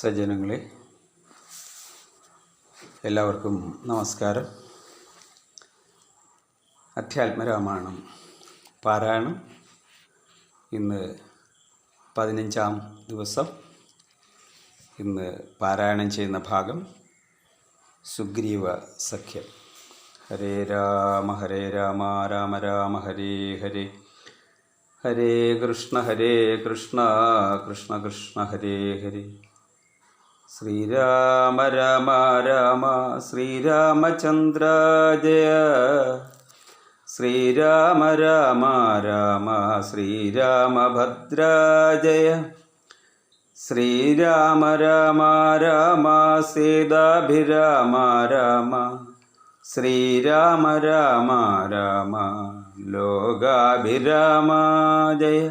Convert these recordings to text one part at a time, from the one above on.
സജ്ജനങ്ങളെ എല്ലാവർക്കും നമസ്കാരം. അധ്യാത്മരാമായണം പാരായണം. ഇന്ന് പതിനഞ്ചാം ദിവസം. ഇന്ന് പാരായണം ചെയ്യുന്ന ഭാഗം സുഗ്രീവ സഖ്യം. ഹരേ രാമ ഹരേ രാമ രാമ രാമ ഹരേ ഹരേ. ഹരേ കൃഷ്ണ ഹരേ കൃഷ്ണ കൃഷ്ണ കൃഷ്ണ ഹരേ ഹരേ. ശ്രീരാമ രാമ രാമ ശ്രീരാമചന്ദ്ര ജയ. ശ്രീരാമ രാമ രാമ ശ്രീരാമഭദ്ര ജയ. ശ്രീരാമ രാമ രാമ സീതാഭിരാമ രാമ. ശ്രീരാമ രാമ രാമ ലോകാഭിരാമ ജയ.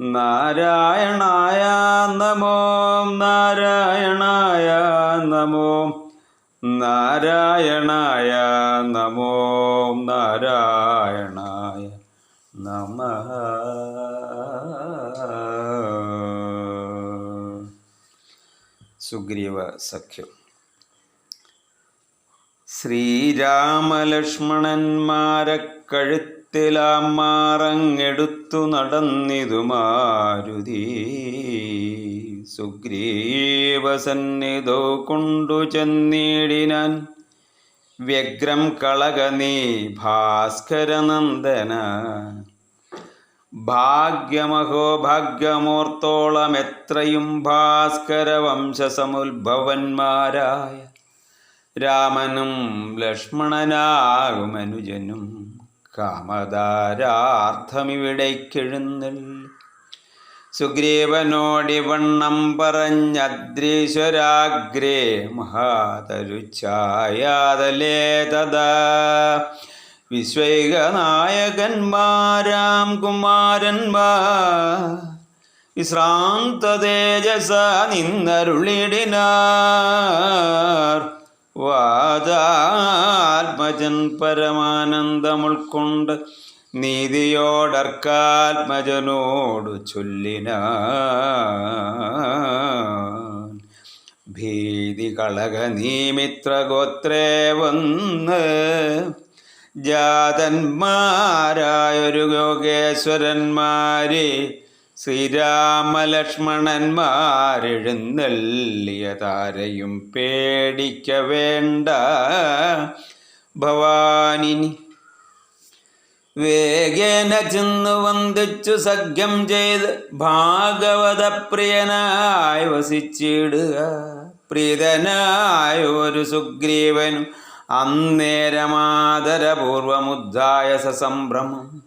നാരായണായ നമോ നാരായണായ നമോ നാരായണായ നമോ നാരായണായ നമ. സുഗ്രീവ സഖ്യം. ശ്രീരാമലക്ഷ്മണന്മാരെ കഴുത്തിലാം മാറങ്ങെടുത്തു നടന്നിതു മാരുതി സുഗ്രീവസന്നിധോ കൊണ്ടു ചെന്നിടിനാൻ വ്യഗ്രം കളക നീ ഭാസ്കരനന്ദന ഭാഗ്യമഹോ ഭാഗ്യമോർത്തോളം എത്രയും ഭാസ്കര വംശസമുദ്ഭവന്മാരായ രാമനും ലക്ഷ്മണനാകുമനുജനും. കാമധാരാർത്ഥമിവിടേക്കെഴുന്നള്ളി സുഗ്രീവനോടിവണ്ണം പറഞ്ഞദ്രീശ്വരാഗ്രേ മഹാതരുച്ചായാതലേ തഥാ വിശ്വൈകനായകന്മാരാം കുമാരന്മാർ വിശ്രാന്ത തേജസ നിന്നരുളിടിനാർ. വാദാത്മജൻ പരമാനന്ദമുൾക്കൊണ്ട് നീതിയോടർക്കാത്മജനോടു ചൊല്ലിന ഭീതി കളക നീമിത്ര ഗോത്രേ വന്ന് ജാതന്മാരായൊരു യോഗേശ്വരന്മാരെ ശ്രീരാമലക്ഷ്മണന്മാരെഴുന്നള്ളിയ താരയും പേടിക്ക വേണ്ട. ഭവാനിനി വേഗേന ചെന്നു വന്ദിച്ചു സഖ്യം ചെയ്ത് ഭാഗവതപ്രിയനായി വസിച്ചിടുക. പ്രീതനായ ഒരു സുഗ്രീവനും അന്നേരമാദരപൂർവമുദ്ധായ സസംഭ്രമം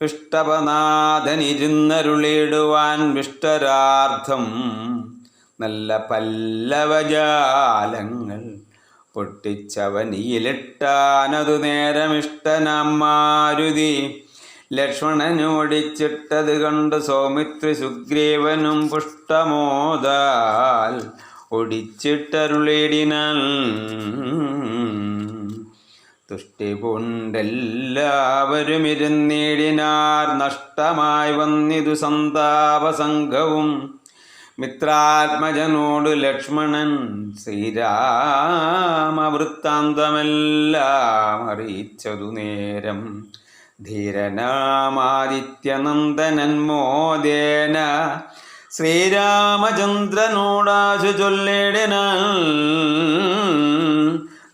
വിഷ്ടപനാഥനിരുന്നരുളിടുവാൻ വിഷ്ടരാർത്ഥം നല്ല പല്ലവജാലങ്ങൾ പൊട്ടിച്ചവനിയിലിട്ടാനതു നേരമിഷ്ടനാം മാരുതി ലക്ഷ്മണനോടിച്ചിട്ടത് കണ്ട് സൗമിത്രി സുഗ്രീവനും പുഷ്ടമോദാൽ ഒടിച്ചിട്ടരുളിടിനാൽ. തുഷ്ടി പൂണ്ടെല്ലാവരും ഇരുന്നിടിനാർ നഷ്ടമായി വന്നിതു സന്താപസംഘവും. മിത്രാത്മജനോട് ലക്ഷ്മണൻ ശ്രീരാമവൃത്താന്തമെല്ലാം അറിയിച്ചതു നേരം. ധീരനാമാദിത്യനന്ദനൻ മോദേന ശ്രീരാമചന്ദ്രനോടാശു ചൊല്ലിടിനാൽ.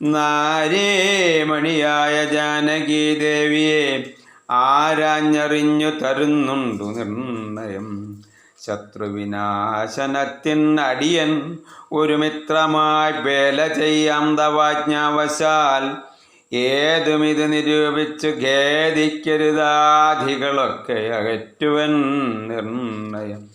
നാരേമണിയായ ജാനകി ദേവിയെ ആരാഞ്ഞറിഞ്ഞു തരുന്നുണ്ടു നിർണയം. ശത്രുവിനാശനത്തിൻ അടിയൻ ഒരു മിത്രമായി വേല ചെയ്യാം തവാജ്ഞാവശാൽ ഏതുമിത് നിരൂപിച്ചു ഖേദിക്കരുതാധികളൊക്കെ അകറ്റുവൻ നിർണയം.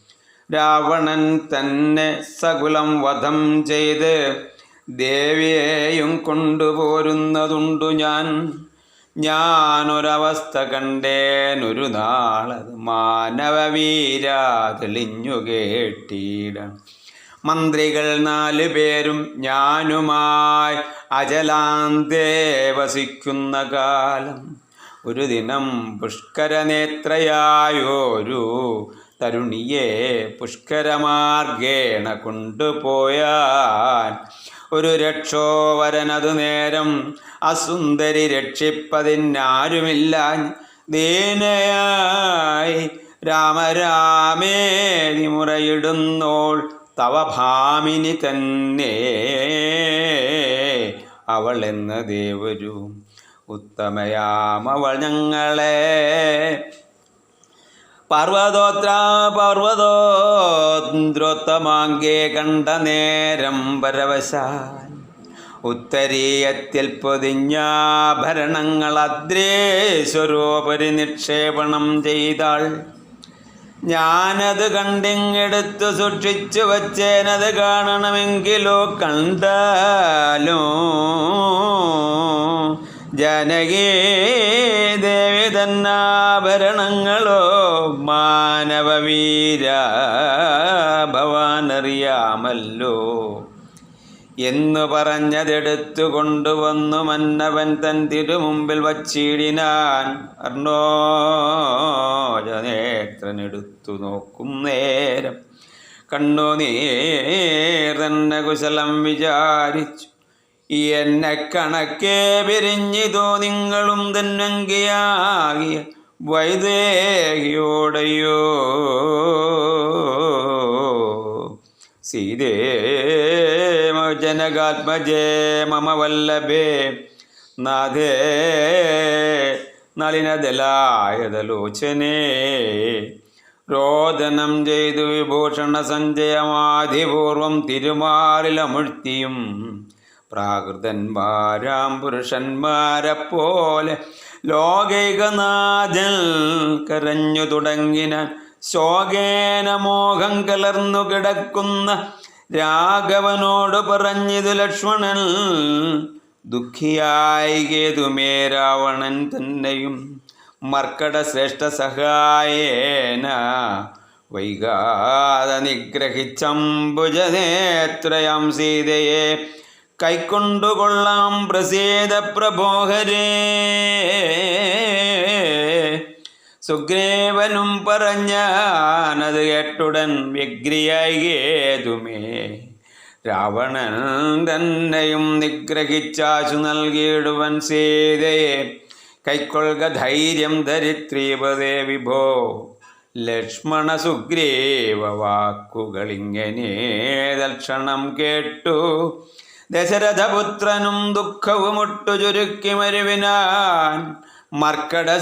രാവണൻ തന്നെ സകുലം വധം ചെയ്ത് ദേവിയെയും കൊണ്ടുപോരുന്നതുണ്ടു ഞാൻ. ഞാനൊരവസ്ഥ കണ്ടേനൊരു നാളത് മാനവവീര തെളിഞ്ഞു കേട്ടിടണം മന്ത്രികൾ നാലു പേരും ഞാനുമായി അജലാന്തേ വസിക്കുന്ന കാലം. ഒരു ദിനം പുഷ്കരനേത്രയായൊരു തരുണിയെ പുഷ്കരമാർഗേണ കൊണ്ടുപോയാൻ ഒരു രക്ഷോ വരനതു നേരം. അസുന്ദരി രക്ഷിപ്പതിനാരുമില്ല. ദീനയായി രാമരാമേതി മുറയിടുന്നോൾ തവ ഭാമിനി തന്നെ. അവൾ എന്ന ദേവരു ഉത്തമയാമവൾ ഞങ്ങളെ പർവതോത്ര പർവതോദ്രോത്തമാങ്കേ കണ്ട നേരം പരവശാൻ ഉത്തരീയത്തിൽ പൊതിഞ്ഞാഭരണങ്ങൾ അദ്രേശ്വരോപരി നിക്ഷേപണം ചെയ്താൾ. ഞാനത് കണ്ടിങ്ങെടുത്തു സൂക്ഷിച്ചു വച്ചേനത് കാണണമെങ്കിലോ കണ്ടാലോ. ജനകീ ദേവി തന്നാഭരണങ്ങളോ മാനവവീര ഭവാനറിയാമല്ലോ. എന്നു പറഞ്ഞതെടുത്തു കൊണ്ടുവന്നു മന്നവൻ തൻ തിരുമുമ്പിൽ വച്ചിടിനാൻ അർണോജനേത്രനെടുത്തു നോക്കും നേരം. കണ്ണു നീർ തന്നെ കുശലം വിചാരിച്ചു. എന്നെ കണക്കേ പിരിഞ്ഞിതോ നിങ്ങളും തന്നങ്കിയാകിയ വൈദേഹിയോടയോ? സീതേ ജനകാത്മജേ മമ വല്ലഭേ നാഥേ നളിനദലായതലോചനേ രോദനം ചെയ്തു വിഭൂഷണ സഞ്ജയമാധിപൂർവം തിരുമാറിലമുഴ്ത്തിയും പ്രാകൃതന്മാരാം പുരുഷന്മാരെപ്പോലെ പോലെ ലോകൈകനാഥൻ കരഞ്ഞു തുടങ്ങിന ശോകേന മോഹം കലർന്നു കിടക്കുന്ന രാഘവനോട് പറഞ്ഞിതു ലക്ഷ്മണൻ ദുഃഖിയായി കേതുമേ രാവണൻ തന്നെയും മർക്കട ശ്രേഷ്ഠ സഹായേന വൈകാതെ നിഗ്രഹിച്ചംബുജനേത്രയാം സീതയെ കൈക്കൊണ്ടുകൊള്ളാം പ്രസേദ പ്രഭോഹരേ. സുഗ്രീവനും പറഞ്ഞാനത് കേട്ടുടൻ വ്യഗ്രിയായികേതുമേ രാവണൻ തന്നെയും നിഗ്രഹിച്ചാശു നൽകിയിടുവൻ സീതയെ. കൈക്കൊള്ളുക ധൈര്യം ധരിത്രീപതേ വിഭോ. ലക്ഷ്മണ സുഗ്രീവ വാക്കുകളിങ്ങനെ തൽക്ഷണം കേട്ടു. ദശരഥപുത്രനും ദുഃഖവുമൊട്ടു ചുരുക്കി മരുവിനാൻ മർക്കട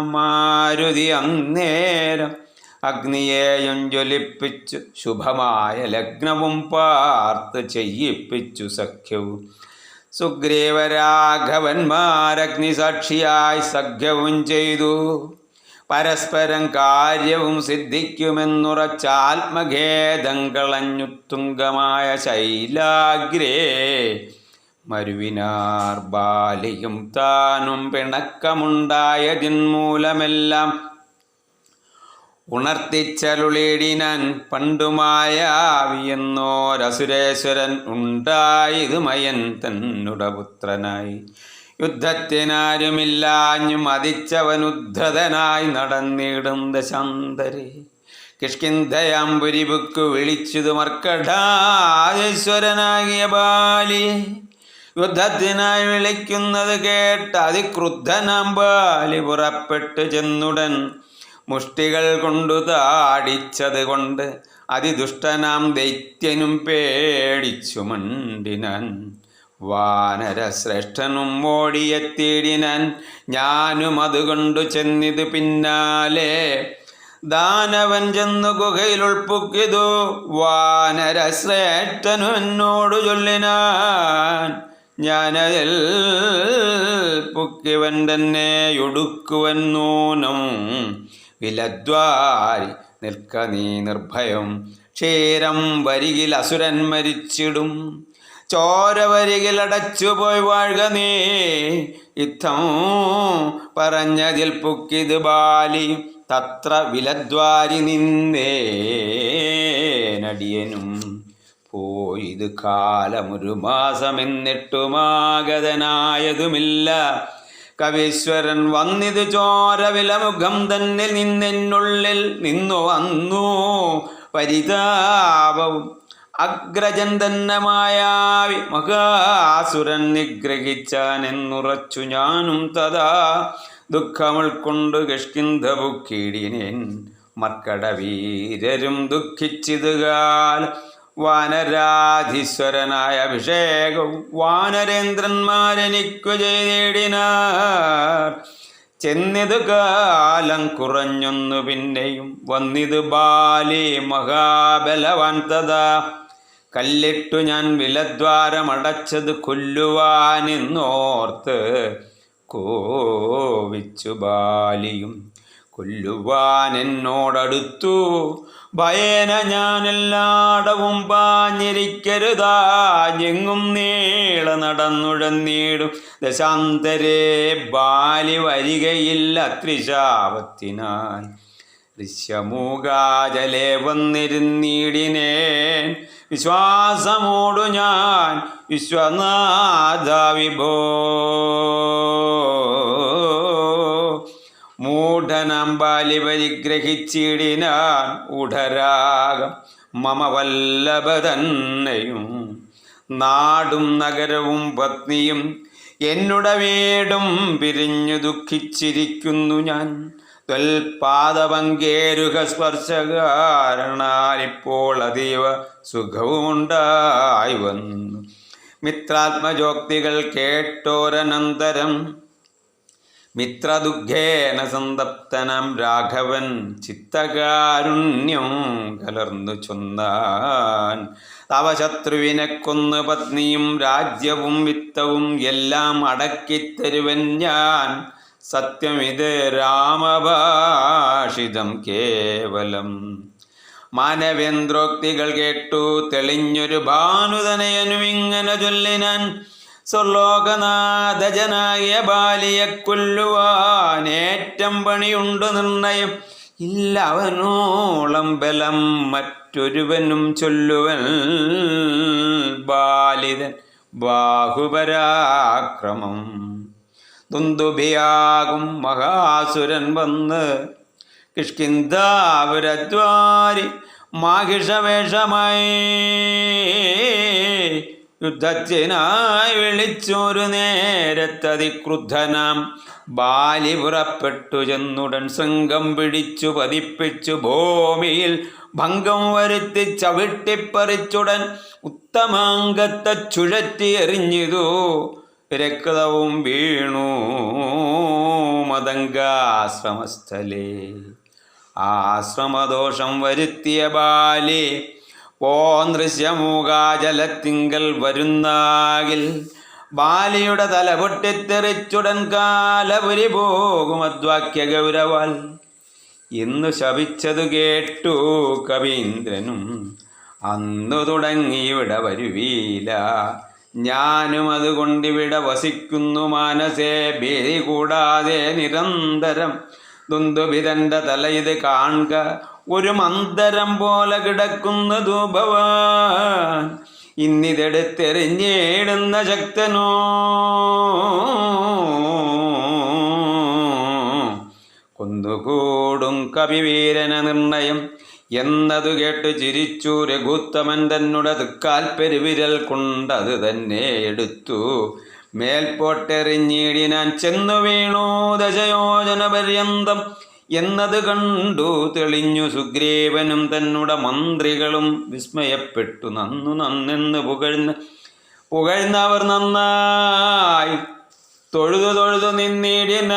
മാരുതി അന്നേരം അഗ്നിയെയും ജ്വലിപ്പിച്ചു ശുഭമായ ലഗ്നവും പാർത്ത് ചെയ്യിപ്പിച്ചു സഖ്യവും. സുഗ്രീവരാഘവന്മാരഗ്നിസാക്ഷിയായി സഖ്യവും ചെയ്തു. പരസ്പരം കാര്യവും സിദ്ധിക്കുമെന്നുറച്ചാത്മഖേദം കളഞ്ഞു തുങ്കമായ ശൈലാഗ്രേ. മരുവിനാർ ബാലിയും താനും പിണക്കമുണ്ടായതിന്മൂലമെല്ലാം ഉണർത്തിച്ചലുളിടിനൻ പണ്ടുമായാവിയെന്നോരസുരേശ്വരൻ ഉണ്ടായത് മയൻ തന്നുട പുത്രനായി. യുദ്ധത്തിനാരുമില്ലാഞ്ഞു മതിച്ചവനുദ്ധതനായി നടന്നിടും ദശാന്തരെ. കിഷ്കിന്ധയാമ്പുരിബുക്കു വിളിച്ചതു മർക്കടാദേശ്വരനാകിയ ബാലിയെ യുദ്ധത്തിനായി വിളിക്കുന്നത് കേട്ട് അതിക്രുദ്ധനാം ബാലി പുറപ്പെട്ടു ചെന്നുടൻ മുഷ്ടികൾ കൊണ്ടു താടിച്ചത് കൊണ്ട് അതിദുഷ്ടനാം ദൈത്യനും പേടിച്ചു മണ്ടിനാൻ. വാനരശ്രേഷ്ഠനും ഓടിയെത്തിയിടിനാൻ. ഞാനും അതുകൊണ്ടു ചെന്നിത് പിന്നാലെ. ദാനവൻ ചെന്നു ഗുഹയിൽ ഉൾപ്പുക്കിതു. വാനരശ്രേഷ്ഠനു എന്നോടു ചൊല്ലിനാൻ. ഞാനതിൽ പുക്കിവൻ തന്നെ ഒടുക്കുവൻ വിലദ്വാരി നിൽക്ക നീ നിർഭയം. ക്ഷീരം വരികിൽ അസുരൻ മരിച്ചിടും. ചോര വരികിൽ അടച്ചുപോയി വാഴുക നീ. യുദ്ധം പറഞ്ഞതിൽ പുക്കിത് ബാലി. തത്ര വിലദ്വാരി നിന്നേ നടിയനും. കാലമൊരു മാസം മാസമെന്നിട്ടുമാഗതനായതുമില്ല. കവീശ്വരൻ വന്നിത് ചോരവിലമുഖം തന്നെ നിന്നെന്നുള്ളിൽ നിന്നു വന്നു. പരിതാപവും അഗ്രജൻ മഹാസുരൻ നിഗ്രഹിച്ചാനെന്നുറച്ചു ഞാനും തഥാ ദുഃഖമുൾക്കൊണ്ട് കഷ്കിന്ധ ബുക്കിടിനേൻ മർക്കട വീരരും ദുഃഖിച്ചിതുകാൽ. വാനരാധീശ്വരനായ അഭിഷേകം വാനരേന്ദ്രന്മാരെനിക്കു ചെയ്തിടിനാർ. ചെന്നിത് കാലം കുറഞ്ഞൊന്നു പിന്നെയും വന്നിത് ബാലി മഹാബലവാൻ തഥാ കല്ലിട്ടു ഞാൻ വിലദ്വാരമടച്ചത് കൊല്ലുവാനെന്നോർത്ത് കോവിച്ചു ബാലിയും. കൊല്ലുവാൻ എന്നോടടുത്തു ഭയേന ഞാനെല്ലാടവും പാഞ്ഞിരിക്കരുതാഞ്ഞെങ്ങും നീള നടന്നുഴന്നീടും ദശാന്തരേ ബാലി വരികയില്ല ത്രിശാപത്തിനാൽ ഋഷ്യമൂകാജലെ വന്നിരുന്നിടിനേൻ. വിശ്വാസമോടു ഞാൻ വിശ്വനാഥ വിഭോ മൂഢനാം ബാലി പരിഗ്രഹിച്ചിടിനാൻ ഉടരാകം മമ വല്ലഭ തന്നെയും നാടും നഗരവും പത്നിയും എന്നുടെ വീടും പിരിഞ്ഞു ദുഃഖിച്ചിരിക്കുന്നു ഞാൻ. ത്വൽപാദപങ്കേരുക സ്പർശകാരണാൽ ഇപ്പോൾ അതീവ സുഖവുമുണ്ടായി വന്നു. മിത്രാത്മജോക്തികൾ കേട്ടോരനന്തരം മിത്രദുഃഖേന സന്തപ്തനം രാഘവൻ ചിത്തകാരുണ്യം കലർന്നു ചൊന്നാൻ. തവ ശത്രുവിനെ കൊന്ന് പത്നിയും രാജ്യവും വിത്തവും എല്ലാം അടക്കിത്തരുവൻ ഞാൻ. സത്യം ഇത് രാമഭാഷിതം കേവലം. മാനവേന്ദ്രോക്തികൾ കേട്ടു തെളിഞ്ഞൊരു ഭാനുതനയനും ഇങ്ങനെ ചൊല്ലിനാൻ സ്വർലോകനാഥജനായ ബാലിയെ കൊല്ലുവാനേറ്റം പണിയുണ്ട് നിർണയം. ഇല്ല അവനോളം ബലം മറ്റൊരുവനും ചൊല്ലുവൻ ബാലിതൻ. ബാഹുപരാക്രമം ദുന്ദുഭിയാകും മഹാസുരൻ വന്ന് കിഷ്കിന്ദാപുരദ്വാരി മാഹിഷവേഷമായി യുദ്ധത്തിനായി വിളിച്ചൊരു നേരത്തതിക്രുദ്ധനാം ബാലി പുറപ്പെട്ടു ചെന്നുടൻ ശൃംഗം പിടിച്ചു പതിപ്പിച്ചു ഭൂമിയിൽ ഭംഗം വരുത്തി ചവിട്ടിപ്പറിച്ചുടൻ ഉത്തമാംഗത്തെ ചുഴറ്റി എറിഞ്ഞിതു. രക്തവും വീണു മതങ്കാശ്രമസ്ഥലേ ആശ്രമദോഷം വരുത്തിയ ബാലി പോൻ ദൃശ്യമൂകാജലത്തിങ്കൽ വരുന്നാകിൽ. ബാലിയുടെ തല പൊട്ടിത്തെറിച്ചുടൻ കാലപുരി പോകും അദ്വാക്യ ഗൗരവാൽ. ഇന്നു ശപിച്ചതു കേട്ടു കവീന്ദ്രനും അന്നു തുടങ്ങിയിവിടെ വരുവീല. ഞാനും അതുകൊണ്ടിവിടെ വസിക്കുന്നു മാനസേ ഭീതി കൂടാതെ നിരന്തരം. ദുന്ദുഭിതന്റെ തല ഇത് കാണുക ഒരു മന്ദരം പോലെ കിടക്കുന്നതു ഭവാൻ ഇന്നിതെടുത്തെറിഞ്ഞേടുന്ന ശക്തനോ കൊന്നുകൂടും കവിവീരന നിർണയം. എന്നതു കേട്ട് ചിരിച്ചു രഘുത്തമൻ തന്നുട തൃക്കാൽ പെരുവിരൽ കൊണ്ടത് തന്നെ എടുത്തു. മേൽപോട്ടെറിഞ്ഞിടിനാൻ ചെന്നു വീണു ദശയോജന പര്യന്തം എന്നത് കണ്ടു തെളിഞ്ഞു സുഗ്രീവനും തന്നുട മന്ത്രികളും വിസ്മയപ്പെട്ടു. നന്നു നന്നെന്ന് പുകഴ്ന്ന് പുകഴ്ന്നവർ നന്നായി തൊഴുതു തൊഴുതു നിന്നിടിനാർ